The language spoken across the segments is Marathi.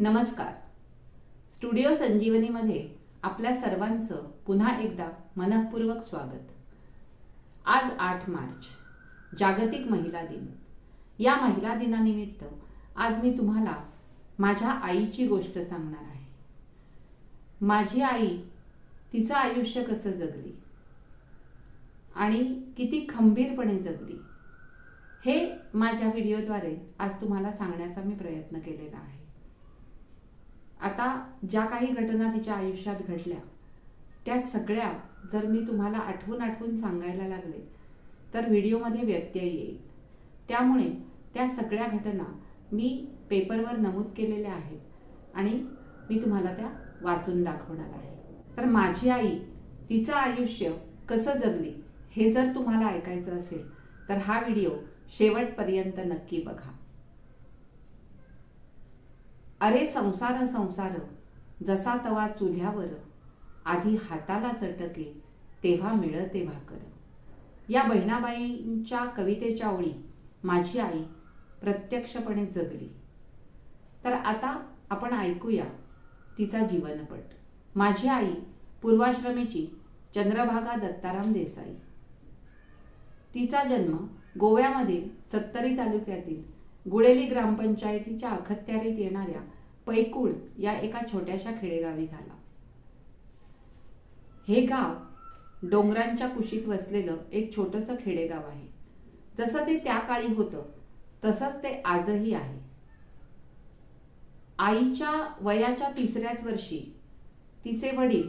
नमस्कार. स्टुडिओ संजीवनीमध्ये आपल्या सर्वांचं पुन्हा एकदा मनःपूर्वक स्वागत. आज आठ मार्च जागतिक महिला दिन. या महिला दिनानिमित्त आज मी तुम्हाला माझ्या आईची गोष्ट सांगणार आहे. माझी आई तिचं आयुष्य कसं जगली? आणि किती खंबीरपणे जगली? हे माझ्या व्हिडिओद्वारे आज तुम्हाला सांगण्याचा मी प्रयत्न केलेला आहे. आता ज्या काही घटना तिच्या आयुष्यात घडल्या त्या सगळ्या जर मी तुम्हाला आठवून आठवून सांगायला लागले तर व्हिडिओमध्ये व्यत्यय येईल. त्यामुळे त्या सगळ्या घटना मी पेपरवर नमूद केलेल्या आहेत आणि मी तुम्हाला त्या वाचून दाखवणार आहे. तर माझी आई तिचं आयुष्य कसं जगली हे जर तुम्हाला ऐकायचं असेल तर हा व्हिडिओ शेवटपर्यंत नक्की बघा. अरे संसार संसार जसा तवा चुल्ह्यावर आधी हाताला चटके तेव्हा मिळते भाकर. या बहिणाबाईंच्या कवितेच्या ओळी माझी आई प्रत्यक्षपणे जगली. तर आता आपण ऐकूया तिचा जीवनपट. माझी आई पूर्वाश्रमीची चंद्रभागा दत्ताराम देसाई. तिचा जन्म गोव्यामधील सत्तरी तालुक्यातील गुळेली ग्रामपंचायतीच्या अखत्यारीत येणाऱ्या पैकुळ या एका छोट्याशा खेडेगावी झाला. हे गाव डोंगरांच्या कुशीत वसलेलं एक छोटस खेडेगाव आहे. जसं ते त्या काळी होतं तसंच ते आजही आहे. आईच्या वयाच्या तिसऱ्याच वर्षी तिचे वडील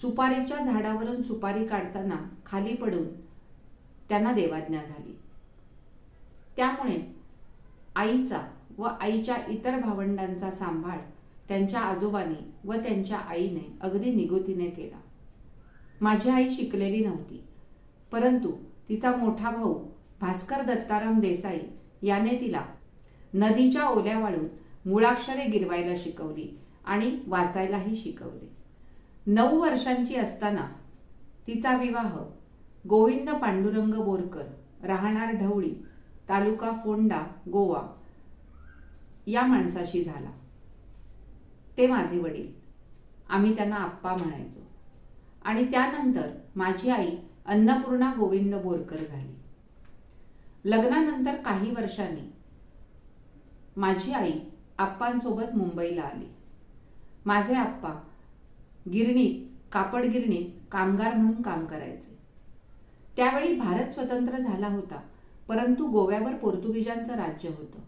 सुपारीच्या झाडावरून सुपारी काढताना खाली पडून त्यांना देवाज्ञा झाली. त्यामुळे आईचा व आईच्या इतर भावंडांचा सांभाळ त्यांच्या आजोबाने व त्यांच्या आईने अगदी निगुतीने केला. माझी आई शिकलेली नव्हती परंतु तिचा मोठा भाऊ भास्कर दत्ताराम देसाई याने तिला नदीच्या ओल्या वाळून मुळाक्षरे गिरवायला शिकवली आणि वाचायलाही शिकवले. नऊ वर्षांची असताना तिचा विवाह गोविंद पांडुरंग बोरकर राहणार ढवळी तालुका फोंडा गोवा या माणसाशी झाला. ते माझे वडील. आम्ही त्यांना आप्पा म्हणायचो. आणि त्यानंतर माझी आई अन्नपूर्णा गोविंद बोरकर झाली. लग्नानंतर काही वर्षांनी माझी आई आप्पांसोबत मुंबईला आली. माझे आप्पा गिरणीत कापड गिरणीत कामगार म्हणून काम करायचे. त्यावेळी भारत स्वतंत्र झाला होता परंतु गोव्यावर पोर्तुगीजांचं राज्य होतं.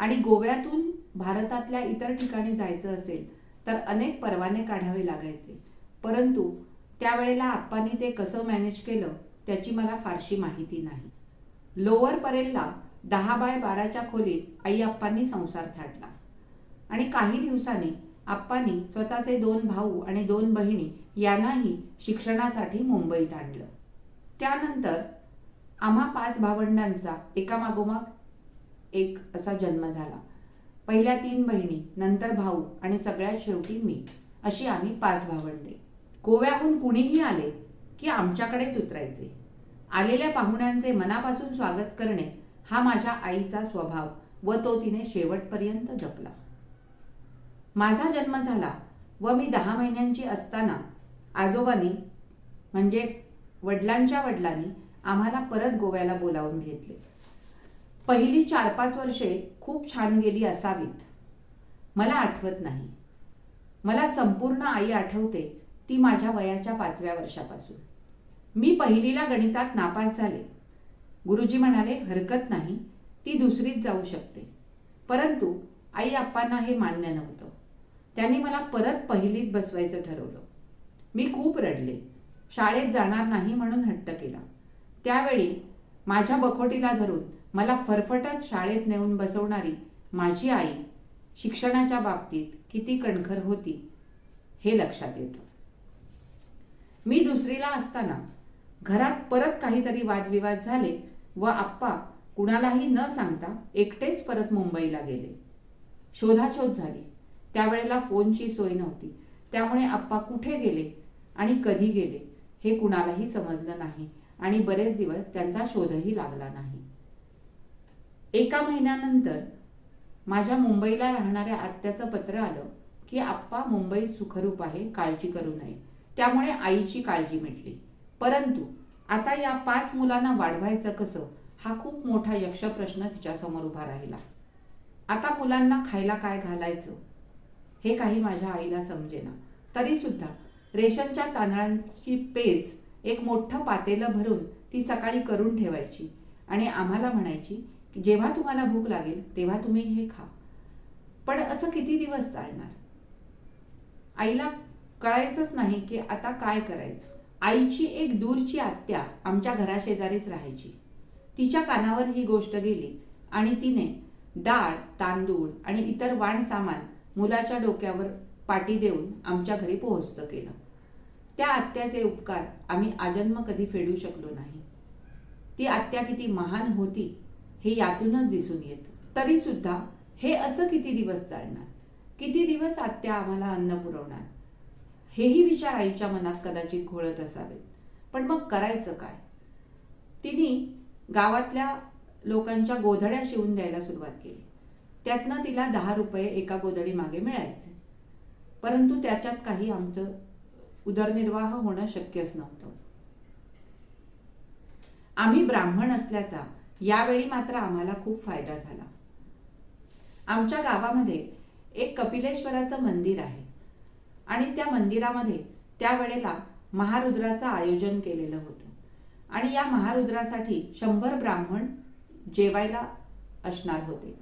आणि गोव्यातून भारतातल्या इतर ठिकाणी जायचं असेल तर अनेक परवाने काढावे लागायचे. परंतु त्यावेळेला आप्पांनी ते कसं मॅनेज केलं त्याची मला फारशी माहिती नाही. लोअर परेलला दहा बाय बाराच्या खोलीत आई आप्पांनी संसार थाटला. आणि काही दिवसांनी आप्पांनी स्वतःचे दोन भाऊ आणि दोन बहिणी यांनाही शिक्षणासाठी मुंबईत आणलं. त्यानंतर आम्हा पाच भावंडांचा एकामागोमाग एक असा जन्म झाला. पहिल्या तीन बहिणी नंतर भाऊ आणि सगळ्यात शेवटी मी अशी आम्ही पाच भावंडे. गोव्याहून कुणीही आले की आमच्याकडेच उतरायचे. आलेल्या पाहुण्यांचे मनापासून स्वागत करणे हा माझ्या आईचा स्वभाव व तो तिने शेवटपर्यंत जपला. माझा जन्म झाला व मी दहा महिन्यांची असताना आजोबांनी म्हणजे वडिलांच्या वडिलांनी आम्हाला परत गोव्याला बोलावून घेतले. पहिली चार पाच वर्षे खूप छान गेली असावीत. मला आठवत नाही. मला संपूर्ण आई आठवते ती माझ्या वयाच्या पाचव्या वर्षापासून. मी पहिलीला गणितात नापास झाले. गुरुजी म्हणाले हरकत नाही ती दुसरीत जाऊ शकते. परंतु आई आप्पांना हे मान्य नव्हतं. त्यांनी मला परत पहिलीत बसवायचं ठरवलं. मी खूप रडले. शाळेत जाणार नाही म्हणून हट्ट केला. त्यावेळी माझ्या बखोटीला धरून मला फरफटत शाळेत नेऊन बसवणारी माझी आई शिक्षणाच्या बाबतीत किती कणखर होती हे लक्षात येतं. मी दुसरीला असताना घरात परत काहीतरी वादविवाद झाले व आप्पा कुणालाही न सांगता एकटेच परत मुंबईला गेले. शोधाशोध झाली. त्यावेळेला फोनची सोय नव्हती. त्यामुळे आप्पा कुठे गेले आणि कधी गेले हे कुणालाही समजलं नाही आणि बरेच दिवस त्यांचा शोधही लागला नाही. एका महिन्यानंतर माझ्या मुंबईला राहणाऱ्या आत्याचं पत्र आलं की आप्पा मुंबई सुखरूप आहे काळजी करू नये. त्यामुळे आईची काळजी मिटली. परंतु आता या पाच मुलांना वाढवायचं कसं हा खूप मोठा यक्ष प्रश्न तिच्यासमोर उभा राहिला. आता मुलांना खायला काय घालायचं हे काही माझ्या आईला समजेना. तरी सुद्धा रेशनच्या तांदळांची पेज एक मोठं पातेलं भरून ती सकाळी करून ठेवायची आणि आम्हाला म्हणायची जेव्हा तुम्हाला भूक लागेल तेव्हा तुम्ही हे खा. पण असं किती दिवस चालणार? आईला कळायचंच नाही की आता काय करायचं. आईची एक दूरची आत्या आमच्या घराशेजारीच राहायची. तिच्या कानावर ही गोष्ट गेली आणि तिने डाळ तांदूळ आणि इतर वाण सामान मुलाच्या डोक्यावर पाटी देऊन आमच्या घरी पोहोचतं केलं. त्या आत्याचे उपकार आम्ही आजन्म कधी फेडू शकलो नाही. ती आत्या किती महान होती हे यातूनच दिसून येतं. तरी सुद्धा हे असं किती दिवस चालणार? किती दिवस आत्या आम्हाला अन्न पुरवणार? हेही विचार आईच्या मनात कदाचित घोळत असावेत. पण मग करायचं काय? तिने गावातल्या लोकांच्या गोधड्या शिवून द्यायला सुरुवात केली. त्यातनं तिला दहा रुपये एका गोधडी मागे मिळायचे. परंतु त्याच्यात काही आमचं उदरनिर्वाह होणं शक्यच नव्हतं. आम्ही ब्राह्मण असल्याचा यावेळी मात्र आम्हाला खूप फायदा झाला. आमच्या गावामध्ये एक कपिलेश्वराचं मंदिर आहे. आणि त्या मंदिरामध्ये त्यावेळेला महारुद्राचं आयोजन केलेलं होतं. आणि या महारुद्रासाठी शंभर ब्राह्मण जेवायला असणार होते.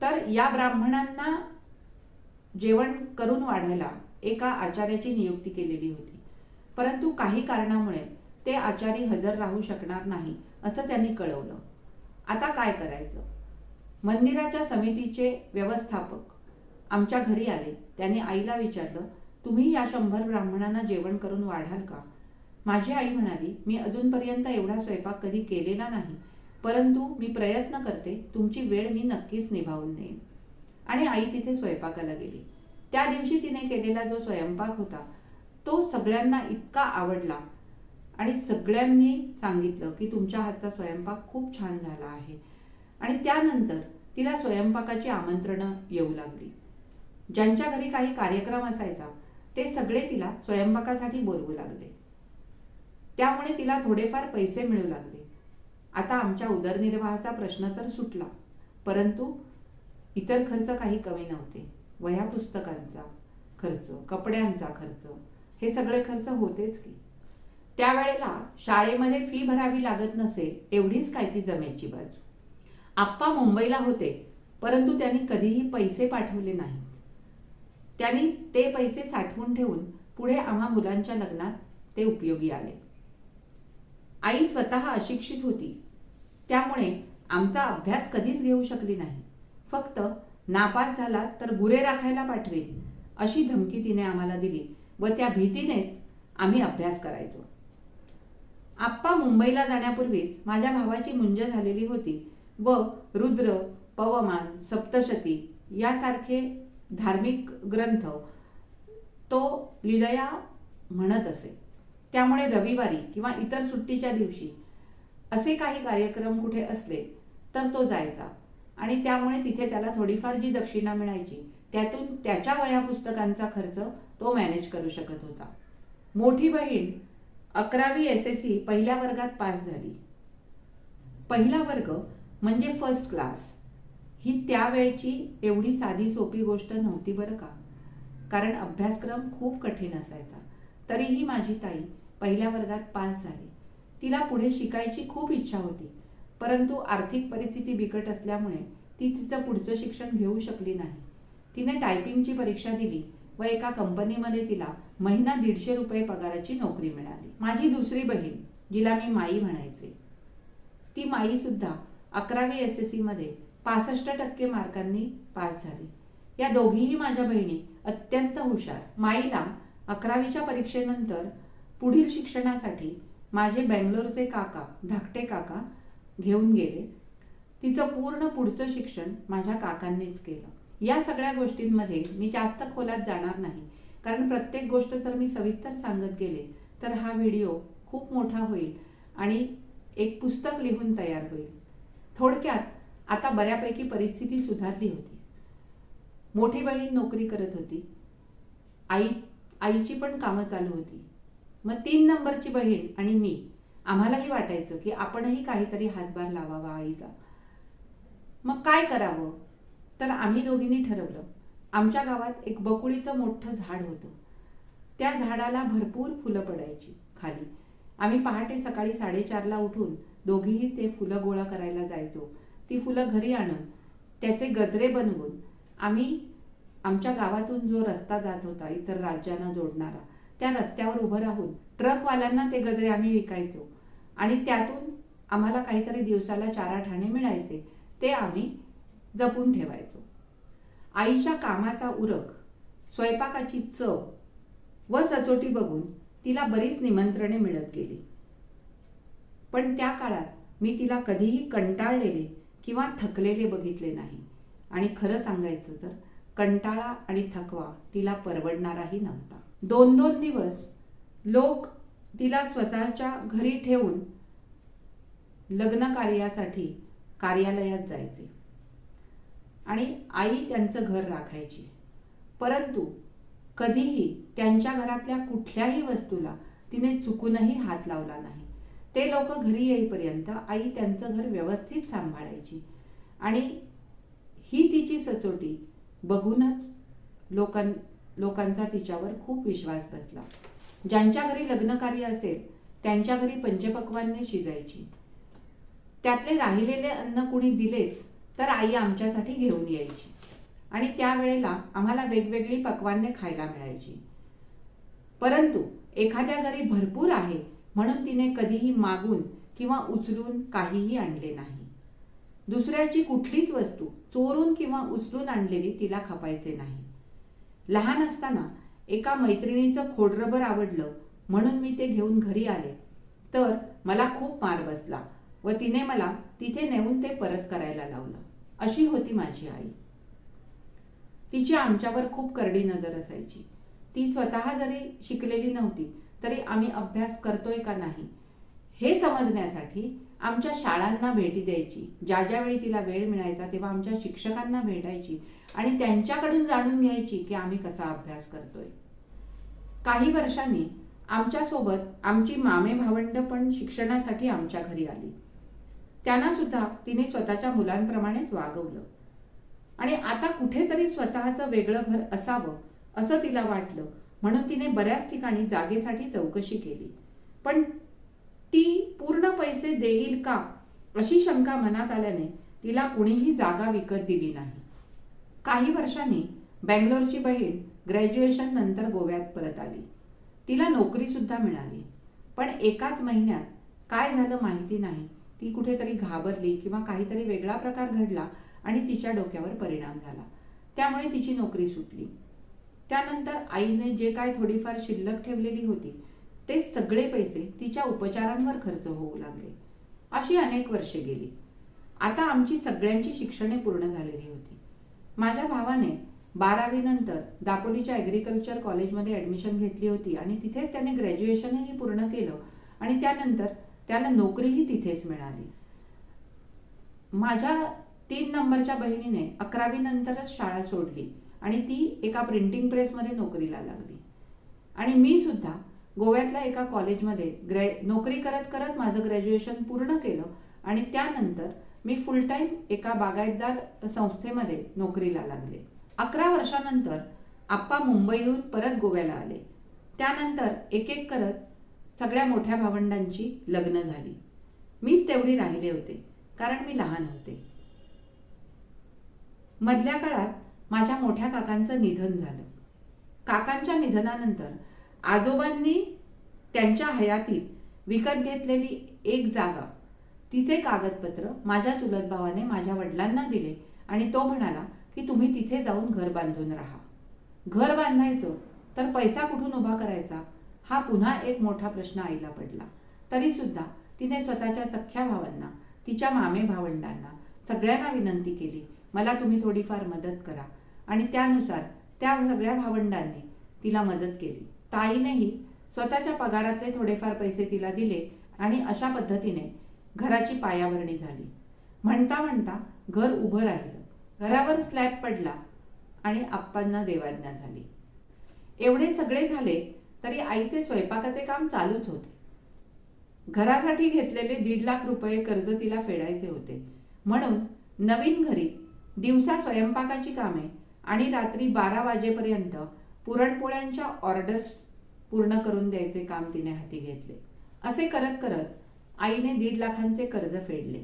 तर या ब्राह्मणांना जेवण करून वाढायला एका आचार्याची नियुक्ती केलेली होती. परंतु काही कारणामुळे ते आचारी हजर राहू शकणार नाही असं त्यांनी कळवलं. आता काय करायचं? मंदिराच्या समितीचे व्यवस्थापक आमच्या घरी आले. त्याने आईला विचारलं तुम्ही या शंभर ब्राह्मणांना जेवण करून वाढाल का? माझी आई म्हणाली मी अजूनपर्यंत एवढा स्वयंपाक कधी केलेला नाही परंतु मी प्रयत्न करते तुमची वेळ मी नक्कीच निभावून नेईन. आणि आई तिथे स्वयंपाकाला गेली. त्या दिवशी तिने केलेला जो स्वयंपाक होता तो सगळ्यांना इतका आवडला आणि सगळ्यांनी सांगितलं की तुमच्या हातचा स्वयंपाक खूप छान झाला आहे. आणि त्यानंतर तिला स्वयंपाकाची आमंत्रणं येऊ लागली. ज्यांच्या घरी काही कार्यक्रम असायचा ते सगळे तिला स्वयंपाकासाठी बोलवू लागले. त्यामुळे तिला थोडेफार पैसे मिळू लागले. आता आमच्या उदरनिर्वाहाचा प्रश्न तर सुटला परंतु इतर खर्च काही कमी नव्हते. वह्या पुस्तकांचा खर्च कपड्यांचा खर्च हे सगळे खर्च होतेच की. त्यावेळेला शाळेमध्ये फी भरावी लागत नसे एवढीच काय ती जमेची बाजू. आप्पा मुंबईला होते परंतु त्यांनी कधीही पैसे पाठवले नाहीत. त्यांनी ते पैसे साठवून ठेवून पुढे आम्हा मुलांच्या लग्नात ते उपयोगी आले. आई स्वतः अशिक्षित होती. त्यामुळे आमचा अभ्यास कधीच घेऊ शकली नाही. फक्त नापास झाला तर गुरे राखायला पाठवेल अशी धमकी तिने आम्हाला दिली व त्या भीतीनेच आम्ही अभ्यास करायचो. आप्पा मुंबईला जाण्यापूर्वीच माझ्या भावाची मुंज झालेली होती व रुद्र पवमान सप्तशती यासारखे धार्मिक ग्रंथ तो लिलया म्हणत असे. त्यामुळे रविवारी किंवा इतर सुट्टीच्या दिवशी असे काही कार्यक्रम कुठे असले तर तो जायचा आणि त्यामुळे तिथे त्याला थोडीफार जी दक्षिणा मिळायची त्यातून त्याच्या वया पुस्तकांचा खर्च तो मॅनेज करू शकत होता. मोठी बहीण अकरावी एस एस सी पहिल्या वर्गात पास झाली. पहिला वर्ग म्हणजे फर्स्ट क्लास ही त्यावेळची एवढी साधी सोपी गोष्ट नव्हती बरं का? कारण अभ्यासक्रम खूप कठीण असायचा. तरीही माझी ताई पहिल्या वर्गात पास झाली. तिला पुढे शिकायची खूप इच्छा होती. परंतु आर्थिक परिस्थिती बिकट असल्यामुळे ती तिचं पुढचं शिक्षण घेऊ शकली नाही. तिने टायपिंगची परीक्षा दिली. व एका कंपनीमध्ये तिला महिना दीडशे रुपये पगाराची नोकरी मिळाली. माझी दुसरी बहीण जिला मी माई म्हणायचे. ती माई सुद्धा अकरावी एस एस सी मध्ये पासष्ट टक्के मार्कांनी पास झाली. या दोघीही माझ्या बहिणी अत्यंत हुशार. माईला अकरावीच्या परीक्षेनंतर पुढील शिक्षणासाठी माझे बेंगलोरचे काका धाकटे काका घेऊन गेले. तिचं पूर्ण पुढचं शिक्षण माझ्या काकांनीच केलं. या सगळ्या गोष्टींमध्ये मी जास्त खोलात जाणार नाही. कारण प्रत्येक गोष्ट जर मी सविस्तर सांगत गेले तर हा व्हिडिओ खूप मोठा होईल आणि एक पुस्तक लिहून तयार होईल. थोडक्यात आता बऱ्यापैकी परिस्थिती सुधारली होती. मोठी बहीण नोकरी करत होती. आई आईची पण कामं चालू होती. मग तीन नंबरची बहीण आणि मी आम्हालाही वाटायचं की आपणही काहीतरी हातभार लावावा आईचा. मग काय करावं? तर आम्ही दोघींनी ठरवलं. आमच्या गावात एक बकुळीचं मोठं झाड होतं. त्या झाडाला भरपूर फुलं पडायची खाली. आम्ही पहाटे सकाळी साडेचारला उठून दोघीही ते फुलं गोळा करायला जायचो. ती फुलं घरी आणून त्याचे गजरे बनवून आम्ही आमच्या गावातून जो रस्ता जात होता इतर राज्यांना जोडणारा त्या रस्त्यावर उभं राहून ट्रकवाल्यांना ते गजरे आम्ही विकायचो. आणि त्यातून आम्हाला काहीतरी दिवसाला चारा ठाणे मिळायचे ते आम्ही जपून ठेवायचो. आईच्या कामाचा उरक स्वयंपाकाची चव व सचोटी बघून तिला बरीच निमंत्रणे मिळत गेली. पण त्या काळात मी तिला कधीही कंटाळलेले किंवा थकलेले बघितले नाही. आणि खरं सांगायचं तर कंटाळा आणि थकवा तिला परवडणाराही नव्हता. दोन दोन दिवस लोक तिला स्वतःच्या घरी ठेवून लग्न कार्यासाठी कार्यालयात जायचे. आणि आई त्यांचं घर राखायची. परंतु कधीही त्यांच्या घरातल्या कुठल्याही वस्तूला तिने चुकूनही हात लावला नाही. ते लोक घरी येईपर्यंत आई त्यांचं घर व्यवस्थित सांभाळायची. आणि ही तिची सचोटी बघूनच लोकां लोकांचा तिच्यावर खूप विश्वास बसला. ज्यांच्या घरी लग्नकार्य असेल त्यांच्या घरी पंचपक्वान्ने शिजायची. त्यातले राहिलेले अन्न कुणी दिलेच तर आई आमच्यासाठी घेऊन यायची. आणि त्यावेळेला आम्हाला वेगवेगळी पक्वान्ने खायला मिळायची. परंतु एखाद्या घरी भरपूर आहे म्हणून तिने कधीही मागून किंवा उचलून काहीही आणले नाही. दुसऱ्याची कुठलीच वस्तू चोरून किंवा उचलून आणलेली तिला खपायचे नाही. लहान असताना एका मैत्रिणीचं खोडरबर आवडलं म्हणून मी ते घेऊन घरी आले. तर मला खूप मार बसला व तिने मला तिथे नेऊन ते परत करायला लावलं. अशी होती माझी आई. तिची आमच्यावर खूप करडी नजर असायची. ती स्वतः जरी शिकलेली नव्हती तरी आम्ही अभ्यास करतोय का नाही हे समजण्यासाठी आमच्या शाळांना भेटी द्यायची. ज्या ज्यावेळी तिला वेळ मिळायचा तेव्हा आमच्या शिक्षकांना भेटायची आणि त्यांच्याकडून जाणून घ्यायची की आम्ही कसा अभ्यास करतोय. काही वर्षांनी आमच्यासोबत आमची मामे भावंड पण शिक्षणासाठी आमच्या घरी आली. त्यांना सुद्धा तिने स्वतःच्या मुलांप्रमाणेच वागवलं. आणि आता कुठेतरी स्वतःचं वेगळं घर असावं असं तिला वाटलं. म्हणून तिने बऱ्याच ठिकाणी जागेसाठी चौकशी केली. पण ती पूर्ण पैसे देईल का अशी शंका मनात आल्याने तिला कुणीही जागा विकत दिली नाही. काही वर्षांनी बँगलोरची बहीण ग्रॅज्युएशन नंतर गोव्यात परत आली. तिला नोकरी सुद्धा मिळाली. पण एकाच महिन्यात काय झालं माहिती नाही. ती कुठेतरी घाबरली किंवा काहीतरी वेगळा प्रकार घडला आणि तिच्या डोक्यावर परिणाम झाला. त्यामुळे तिची नोकरी सुटली. त्यानंतर आईने जे काय थोडीफार शिल्लक ठेवलेली होती ते सगळे पैसे तिच्या उपचारांवर खर्च होऊ लागले. अशी अनेक वर्षे गेली. आता आमची सगळ्यांची शिक्षणे पूर्ण झालेली होती. माझ्या भावाने बारावी नंतर दापोलीच्या ॲग्रिकल्चर कॉलेजमध्ये ॲडमिशन घेतली होती आणि तिथेच त्याने ग्रॅज्युएशनही पूर्ण केलं आणि त्यानंतर त्याला नोकरीही तिथेच मिळाली. माझ्या तीन नंबरच्या बहिणीने अकरावी नंतरच शाळा सोडली आणि ती एका प्रिंटिंग प्रेसमध्ये नोकरीला लागली. आणि मी सुद्धा गोव्यातल्या एका कॉलेजमध्ये ग्रॅ नोकरी करत करत माझं ग्रॅज्युएशन पूर्ण केलं आणि त्यानंतर मी फुल टाईम एका बागायतदार संस्थेमध्ये नोकरीला लागले. अकरा वर्षानंतर आप्पा मुंबईहून परत गोव्याला आले. त्यानंतर एक एक करत सगळ्या मोठ्या भावंडांची लग्न झाली. मीच तेवढी राहिले होते कारण मी लहान होते. मधल्या काळात माझ्या मोठ्या काकांचं निधन झालं. काकांच्या निधनानंतर आजोबांनी त्यांच्या हयातीत विकत घेतलेली एक जागा तिचे कागदपत्र माझ्या चुलत भावाने माझ्या वडिलांना दिले आणि तो म्हणाला की तुम्ही तिथे जाऊन घर बांधून राहा. घर बांधायचं तर पैसा कुठून उभा करायचा? हा पुन्हा एक मोठा प्रश्न आईला पडला. तरी सुद्धा तिने स्वतःच्या सख्ख्या भावांना तिच्या मामे भावंडांना सगळ्यांना विनंती केली मला तुम्ही थोडीफार मदत करा. आणि त्यानुसार त्या सगळ्या भावंडांनी तिला मदत केली. ताईनेही स्वतःच्या पगारातले थोडेफार पैसे तिला दिले आणि अशा पद्धतीने घराची पायाभरणी झाली. म्हणता म्हणता घर उभं राहिलं. घरावर स्लॅब पडला आणि आप्पांना देवाज्ञा झाली. एवढे सगळे झाले तरी आईचे स्वयंपाकाचे काम चालूच होते. घरासाठी घेतलेले दीड लाख रुपये कर्ज तिला फेडायचे होते. म्हणून नवीन घरी दिवसा स्वयंपाकाची कामे आणि रात्री बारा वाजेपर्यंत पुरणपोळ्यांच्या ऑर्डर्स पूर्ण करून द्यायचे काम तिने हाती घेतले. असे करत करत आईने दीड लाखांचे कर्ज फेडले.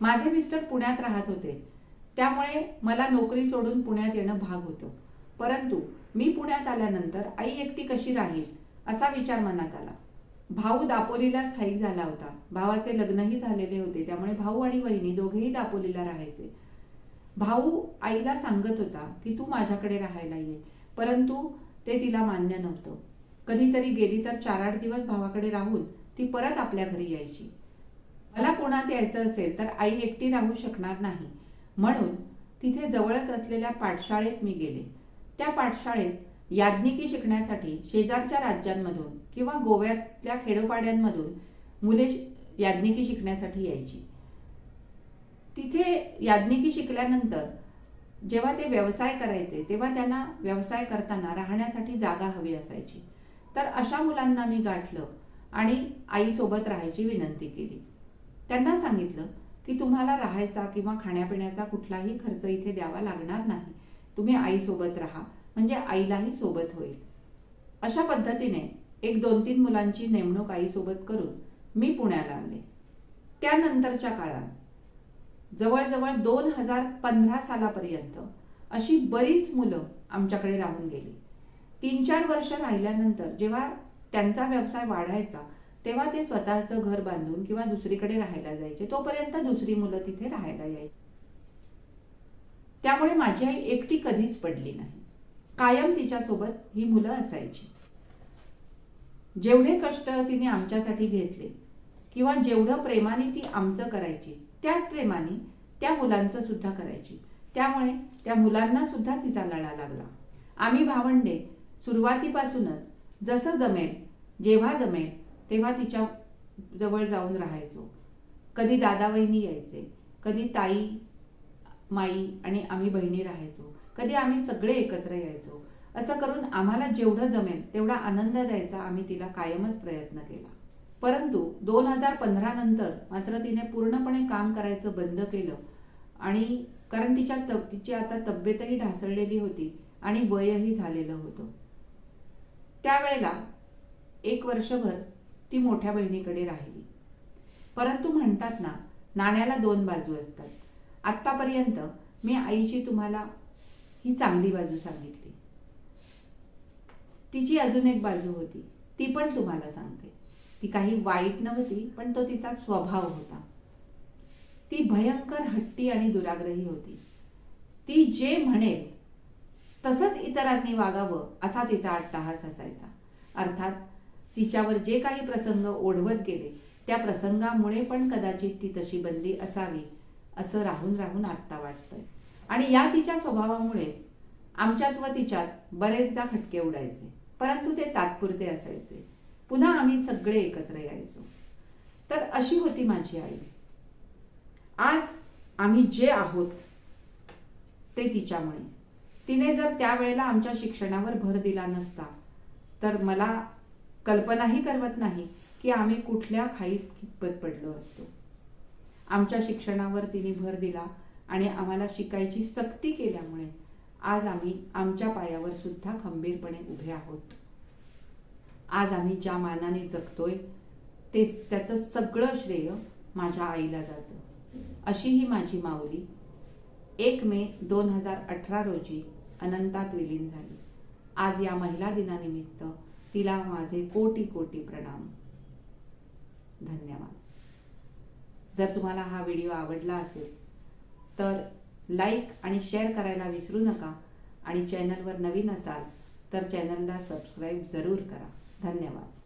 माझे मिस्टर पुण्यात राहत होते. त्यामुळे मला नोकरी सोडून पुण्यात येणं भाग होतं. परंतु मी पुण्यात आल्यानंतर आई एकटी कशी राहील असा विचार मनात आला. भाऊ दापोलीला स्थायिक झाला होता. भावाचे लग्नही झालेले होते त्यामुळे भाऊ आणि वहिनी दोघेही दापोलीला राहायचे. भाऊ आईला सांगत होता की तू माझ्याकडे राहायला ये परंतु ते तिला मान्य नव्हतं. कधीतरी गेली तर चार आठ दिवस भावाकडे राहून ती परत आपल्या घरी यायची. मला पुण्यात यायचं असेल तर आई एकटी राहू शकणार नाही. म्हणून तिथे जवळच असलेल्या पाठशाळेत मी गेले. त्या पाठशाळेत याज्ञिकी शिकण्यासाठी शेजारच्या राज्यांमधून किंवा गोव्यातल्या खेडोपाड्यांमधून मुले याज्ञिकी शिकण्यासाठी यायची. तिथे याज्ञिकी शिकल्यानंतर जेव्हा ते व्यवसाय करायचे तेव्हा त्यांना व्यवसाय करताना राहण्यासाठी जागा हवी असायची. तर अशा मुलांना मी गाठलं आणि आईसोबत राहायची विनंती केली. त्यांना सांगितलं की तुम्हाला राहायचा किंवा खाण्यापिण्याचा कुठलाही खर्च इथे द्यावा लागणार नाही. तुम्ही आईसोबत राहा. म्हणजे आईलाही सोबत होईल. अशा पद्धतीने एक दोन तीन मुलांची नेमणूक आईसोबत करून मी पुण्याला आले. त्यानंतरच्या काळात जवळजवळ दोन हजार पंधरा सालापर्यंत अशी बरीच मुलं आमच्याकडे राहून गेली. तीन चार वर्ष राहिल्यानंतर जेव्हा त्यांचा व्यवसाय वाढायचा तेव्हा ते स्वतःचं घर बांधून किंवा दुसरीकडे राहायला जायचे. तोपर्यंत दुसरी मुलं तिथे राहायला यायची. त्यामुळे माझी आई एकटी कधीच पडली नाही. कायम तिच्यासोबत ही मुलं असायची. जेवढे कष्ट तिने आमच्यासाठी घेतले किंवा जेवढं प्रेमाने ती आमचं करायची त्याच प्रेमाने त्या मुलांचं सुद्धा करायची. त्यामुळे त्या मुलांना सुद्धा तिचा लढा लागला. आम्ही भावंडे सुरुवातीपासूनच जसं जमेल जेव्हा जमेल तेव्हा तिच्या जवळ जाऊन राहायचो. कधी दादा वहिनी यायचे कधी ताई माई आणि आम्ही बहिणी राहायचो. कधी आम्ही सगळे एकत्र यायचो. असं करून आम्हाला जेवढं जमेल तेवढा आनंद द्यायचा आम्ही तिला कायमच प्रयत्न केला. परंतु दोन हजार पंधरा नंतर मात्र तिने पूर्णपणे काम करायचं बंद केलं आणि कारण तिच्या तब तिची आता तब्येतही ढासळलेली होती आणि वयही झालेलं होतं. त्यावेळेला एक वर्षभर ती मोठ्या बहिणीकडे राहिली. परंतु म्हणतात ना नाण्याला दोन बाजू असतात. आत्तापर्यंत मी आईची तुम्हाला ही चांगली बाजू सांगितली. तिची अजून एक बाजू होती. ती पण तुम्हाला सांगते. ती काही वाईट नव्हती पण तो तिचा स्वभाव होता. ती भयंकर हट्टी आणि दुराग्रही होती. ती जे म्हणेल तसंच इतरांनी वागावं असा तिचा अट्टहास असायचा. अर्थात तिच्यावर जे काही प्रसंग ओढवत गेले त्या प्रसंगामुळे पण कदाचित ती तशी बंदी असावी. असं राहून राहून आत्ता वाटतंय. आणि या तिच्या स्वभावामुळे आमच्यात व तिच्यात बरेचदा खटके उडायचे. परंतु ते तात्पुरते असायचे. पुन्हा आम्ही सगळे एकत्र यायचो. तर अशी होती माझी आई. आज आम्ही जे आहोत ते तिच्यामुळे. तिने जर त्यावेळेला आमच्या शिक्षणावर भर दिला नसता तर मला कल्पनाही करवत नाही की आम्ही कुठल्या खाईत कितपत पडलो असतो. आमच्या शिक्षणावर तिने भर दिला आणि आम्हाला शिकायची सक्ती केल्यामुळे आज आम्ही आमच्या पायावर सुद्धा खंबीरपणे उभे आहोत. आज आम्ही ज्या मानाने जगतोय ते त्याचं सगळं श्रेय माझ्या आईला जातं. अशी ही माझी माऊली एक मे दोन हजार अठरा रोजी अनंतात विलीन झाली. आज या महिला दिनानिमित्त तिला माझे कोटी कोटी प्रणाम. धन्यवाद. जर तुम्हाला हा व्हिडिओ आवडला असेल तर लाईक आणि शेअर करायला विसरू नका आणि चॅनलवर नवीन असाल तर चॅनलला सबस्क्राईब जरूर करा. धन्यवाद.